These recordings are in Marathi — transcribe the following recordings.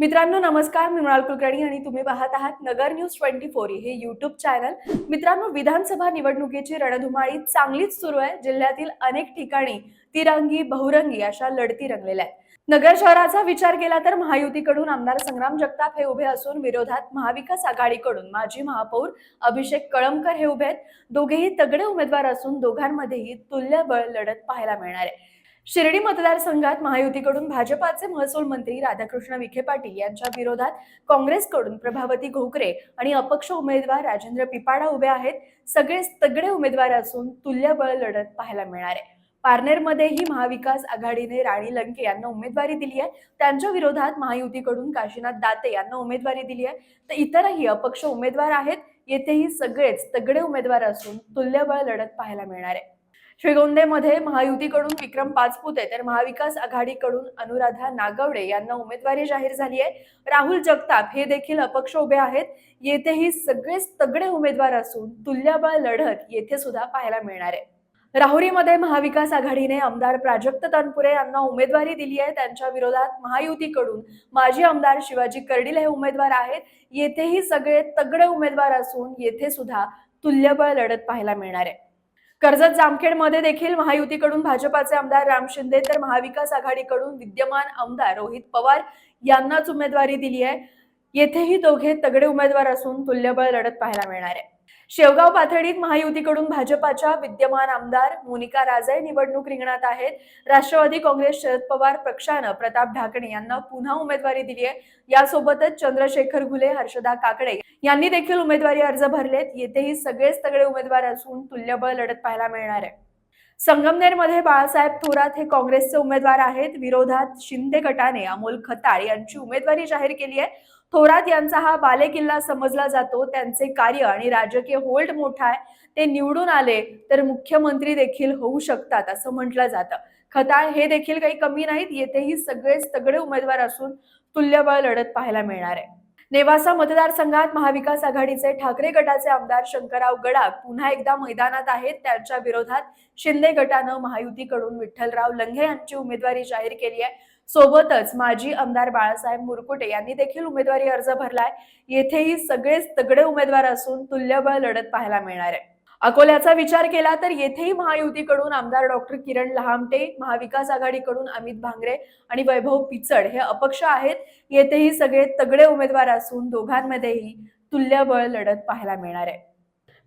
मित्रांनो नमस्कार. मी मृणाल कुलकर्णी आणि तुम्ही पाहत आहात नगर न्यूज ट्वेंटी फोर. हे युट्यूब चॅनल मित्रांनो विधानसभा निवडणुकीची रणधुमाळी चांगलीच सुरू आहे. जिल्ह्यातील अनेक ठिकाणी तिरंगी बहुरंगी अशा लढती रंगलेल्या आहेत. नगर शहराचा विचार केला तर महायुतीकडून आमदार संग्राम जगताप हे उभे असून विरोधात महाविकास आघाडीकडून माजी महापौर अभिषेक कळमकर हे उभे आहेत. दोघेही तगडे उमेदवार असून दोघांमध्येही तुल्यबळ लढत पाहायला मिळणार आहे. शिर्डी मतदारसंघात महायुतीकडून भाजपाचे महसूल मंत्री राधाकृष्ण विखे पाटील यांच्या विरोधात काँग्रेसकडून प्रभावती घोकरे आणि अपक्ष उमेदवार राजेंद्र पिपाडा उभे आहेत. सगळेच तगडे उमेदवार असून तुल्यबळ लढत पाहायला मिळणार आहे. पारनेरमध्येही महाविकास आघाडीने राणी लंके यांना उमेदवारी दिली आहे. त्यांच्या विरोधात महायुतीकडून काशीनाथ दाते यांना उमेदवारी दिली आहे. तर इतरही अपक्ष उमेदवार आहेत. येथेही सगळेच तगडे उमेदवार असून तुल्यबळ लढत पाहायला मिळणार आहे. श्रीगोंदेमध्ये महायुतीकडून विक्रम पाचपुते तर महाविकास आघाडीकडून अनुराधा नागवडे यांना उमेदवारी जाहीर झाली आहे. राहुल जगताप हे देखील अपक्ष उभे आहेत. येथेही सगळेच तगडे उमेदवार असून तुल्यबळ लढत येथे सुद्धा पाहायला मिळणार आहे. राहुरीमध्ये महाविकास आघाडीने आमदार प्राजक्त तनपुरे यांना उमेदवारी दिली आहे. त्यांच्या विरोधात महायुतीकडून माजी आमदार शिवाजी कर्डिल हे उमेदवार आहेत. येथेही सगळे तगडे उमेदवार असून येथे सुद्धा तुल्यबळ लढत पाहायला मिळणार आहे. कर्जत जामखेडमध्ये देखील महायुतीकडून भाजपाचे आमदार राम शिंदे तर महाविकास आघाडीकडून विद्यमान आमदार रोहित पवार यांनाच उमेदवारी दिली आहे. येथेही दोघे तगडे उमेदवार असून तुल्यबळ लढत पाहायला मिळणार आहे. शेवगाव पाथर्डीत महायुतीकडून भाजपाच्या विद्यमान आमदार मोनिका राजे निवडणूक रिंगणात आहेत. राष्ट्रवादी काँग्रेस शरद पवार पक्षानं प्रताप ढाकणे यांना पुन्हा उमेदवारी दिली आहे. यासोबतच चंद्रशेखर घुले हर्षदा काकडे यांनी देखील उमेदवारी अर्ज भरलेत. येथेही सगळेच सगळे उमेदवार असून तुल्यबळ लढत पाहायला मिळणार आहे. संगमनेरमध्ये बाळासाहेब थोरात हे काँग्रेसचे उमेदवार आहेत. विरोधात शिंदे गटाने अमोल खताळ यांची उमेदवारी जाहीर केली आहे. थोरात यांचा हा बालेकिल्ला समजला जातो. त्यांचे कार्य आणि राजकीय होल्ड मोठा आहे. ते निवडून आले तर मुख्यमंत्री देखील होऊ शकतात असं म्हटलं जातं. खताळ हे देखील काही कमी नाहीत. येथेही सगळेच तगडे उमेदवार असून तुल्यबळ लढत पाहायला मिळणार आहे. नेवासा मतदारसंघात महाविकास आघाडीचे ठाकरे गटाचे आमदार शंकरराव गडाख पुन्हा एकदा मैदानात आहेत. त्यांच्या विरोधात शिंदे गटानं महायुतीकडून विठ्ठलराव लंघे यांची उमेदवारी जाहीर केली आहे. सोबतच माजी आमदार बाळासाहेब मुरकुटे यांनी देखील उमेदवारी अर्ज भरलाय. येथेही सगळेच तगडे उमेदवार असून तुल्यबळ लढत पाहायला मिळणार आहे. अकोल्याचा विचार केला तर येथेही महायुतीकडून आमदार डॉक्टर किरण लहामटे महाविकास आघाडीकडून अमित भांगरे आणि वैभव पिचड हे अपक्ष आहेत. येथेही सगळे तगडे उमेदवार असून दोघांमध्येही तुल्यबळ लढत पाहायला मिळणार आहे.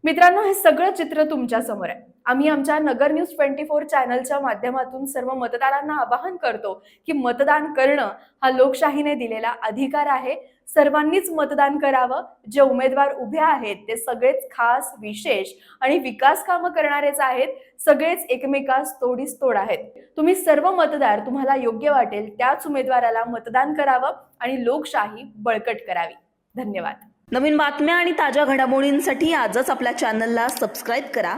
मित्रांनो हे सगळं चित्र तुमच्यासमोर आहे. आम्ही आमच्या नगर न्यूज ट्वेंटी फोर चॅनलच्या माध्यमातून सर्व मतदारांना आवाहन करतो की मतदान करणं हा लोकशाहीने दिलेला अधिकार आहे. सर्वांनीच मतदान करावं. जे उमेदवार उभे आहेत ते सगळेच खास विशेष आणि विकास कामं करणारेच आहेत. सगळेच एकमेकास तोडीस तोड आहेत. तुम्ही सर्व मतदार तुम्हाला योग्य वाटेल त्याच उमेदवाराला मतदान करावं आणि लोकशाही बळकट करावी. धन्यवाद. नवीन बातम्या आणि ताज्या घडामोडींसाठी आजच आपल्या चॅनलला सबस्क्राईब करा.